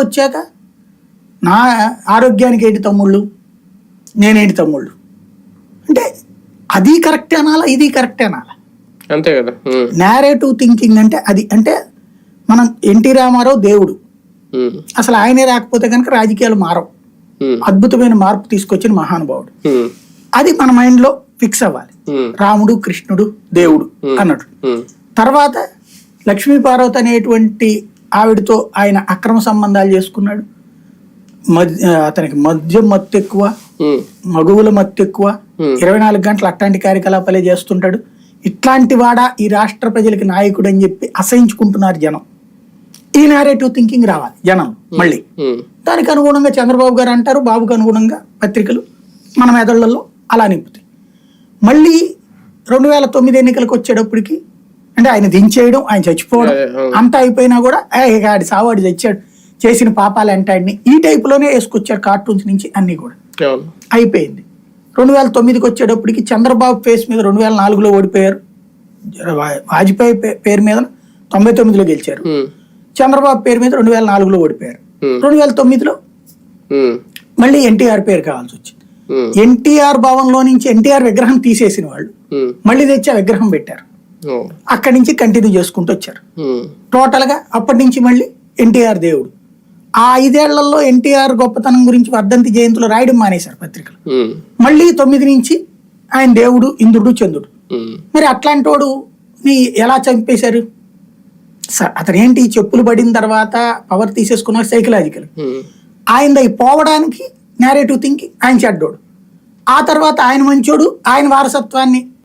వచ్చాక నా ఆరోగ్యానికి ఏంటి తమ్ముళ్ళు? నేనేంటి తమ్ముళ్ళు? అంటే అది కరెక్ట్ అనాలా ఇది కరెక్ట్ అనాలా? అంతే కదా. నేరేటివ్ థింకింగ్ అంటే అది అంటే మనం ఎన్టీ రామారావు దేవుడు. అసలు ఆయనే రాకపోతే కనుక రాజకీయాలు మారవు. అద్భుతమైన మార్పు తీసుకొచ్చిన మహానుభావుడు. అది మన మైండ్లో ఫిక్స్ అవ్వాలి. రాముడు కృష్ణుడు దేవుడు అన్నట్టు. తర్వాత లక్ష్మీ పార్వతి అనేటువంటి ఆవిడతో ఆయన అక్రమ సంబంధాలు చేసుకున్నాడు. మద్య అతనికి మద్యం మత్తు ఎక్కువ మగువుల మత్తు ఎక్కువ. ఇరవై నాలుగు గంటలు అట్లాంటి కార్యకలాపాలే చేస్తుంటాడు. ఇట్లాంటి వాడా ఈ రాష్ట్ర ప్రజలకి నాయకుడు అని చెప్పి అసహించుకుంటున్నారు జనం. ఈ నేరేటివ్ థింకింగ్ రావాలి జనం మళ్ళీ. దానికి అనుగుణంగా చంద్రబాబు గారు అంటారు బాబుకు అనుగుణంగా పత్రికలు మన మెదళ్ళలో అలా నింపుతాయి. మళ్ళీ రెండు వేల తొమ్మిది ఎన్నికలకు వచ్చేటప్పటికి అంటే ఆయన దించేయడం ఆయన చచ్చిపోవడం. అంతా అయిపోయినా కూడా "ఏ, ఇక ఆడి సావాడు చచ్చాడు చేసిన పాపాలు అంటాడిని ఈ టైపులోనే వేసుకొచ్చారు కార్టూన్స్ నుంచి అన్ని కూడా. అయిపోయింది. రెండు వేల తొమ్మిదికి వచ్చేటప్పటికి చంద్రబాబు ఫేస్ మీద రెండు వేల నాలుగులో ఓడిపోయారు వాజ్పేయి పేరు మీద తొంభై తొమ్మిదిలో గెలిచారు చంద్రబాబు పేరు మీద రెండు వేల నాలుగులో ఓడిపోయారు. రెండు వేల తొమ్మిదిలో మళ్ళీ ఎన్టీఆర్ పేరు కావాల్సి వచ్చింది. ఎన్టీఆర్ భవన్లో నుంచి ఎన్టీఆర్ విగ్రహం తీసేసిన వాళ్ళు మళ్ళీ తెచ్చి ఆ విగ్రహం పెట్టారు. అక్కడి నుంచి కంటిన్యూ చేసుకుంటూ వచ్చారు. టోటల్గా అప్పటి నుంచి మళ్ళీ ఎన్టీఆర్ దేవుడు. ఆ ఐదేళ్ళలో ఎన్టీఆర్ గొప్పతనం గురించి వర్ధంతి జయంతులు రాయడం మానేశారు పత్రికలు. మళ్ళీ తొమ్మిది నుంచి ఆయన దేవుడు ఇంద్రుడు చంద్రుడు. మరి అట్లాంటి వాడు ని ఎలా చంపేశారు? స- అతనేంటి చెప్పులు పడిన తర్వాత పవర్ తీసేసుకున్న సైకలాజికల్. ఆయన దై పోవడానికి నేరేటివ్ థింకింగ్ ఆయన చెడ్డోడు. ఆ తర్వాత ఆయన మంచోడు ఆయన వారసత్వాన్ని